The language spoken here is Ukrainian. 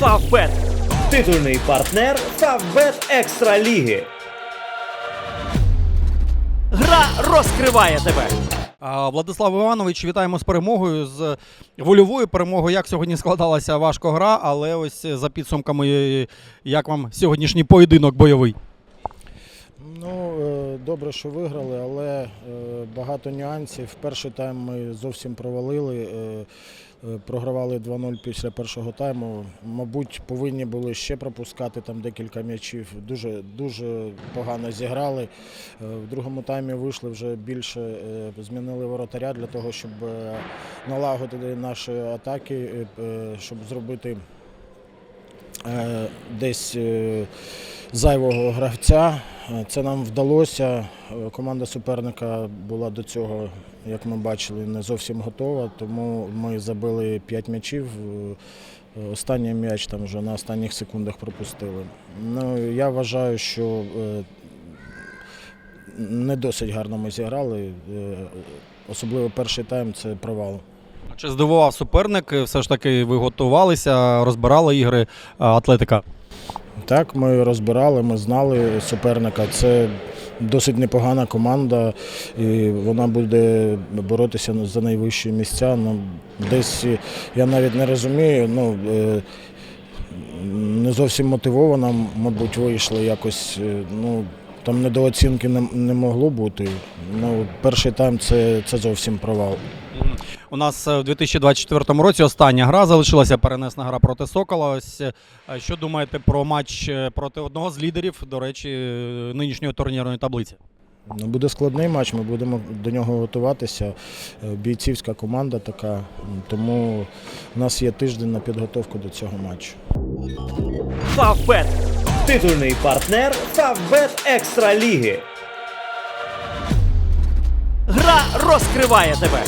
Фавбет. Титульний партнер Фавбет Екстра Ліги. Гра розкриває тебе. Владислав Іванович, вітаємо з перемогою, з вольовою перемогою. Як сьогодні складалася важко гра, але ось за підсумками, як вам сьогоднішній поєдинок бойовий? Добре, що виграли, але е, багато нюансів. Перший тайм ми зовсім провалили. е, е, Програвали 2-0 після першого тайму. Мабуть, повинні були ще пропускати там декілька м'ячів. Дуже, дуже погано зіграли. В другому таймі вийшли вже більше, змінили воротаря для того, щоб налагодити наші атаки, щоб зробити десь зайвого гравця. Е, Це нам вдалося. Е, Команда суперника була до цього, як ми бачили, не зовсім готова, тому ми забили 5 м'ячів. Е, Останній м'яч там вже на останніх секундах пропустили. Ну, я вважаю, що е, не досить гарно ми зіграли. Е, Особливо перший тайм це провал. Чи здивував суперник? Все ж таки ви готувалися, розбирали ігри атлетика? Так, ми розбирали, ми знали суперника. Це досить непогана команда, і вона буде боротися за найвищі місця. Ну, десь я навіть не розумію. Ну, е, не зовсім мотивована, мабуть, вийшли якось. е, Ну, там недооцінки не, не могло бути. Ну, перший тайм це, це зовсім провал. У нас е, в 2024 році остання гра залишилася перенесена гра проти Сокола. Ось е, що думаєте про матч е, проти одного з лідерів, до речі, нинішньої турнірної таблиці? Ну, Буде складний матч, ми будемо до нього готуватися. Бійцівська команда така, тому у нас є тиждень на підготовку до цього матчу. Фавбет. Титульний партнер Фавбет Екстра Ліги. Гра розкриває тебе.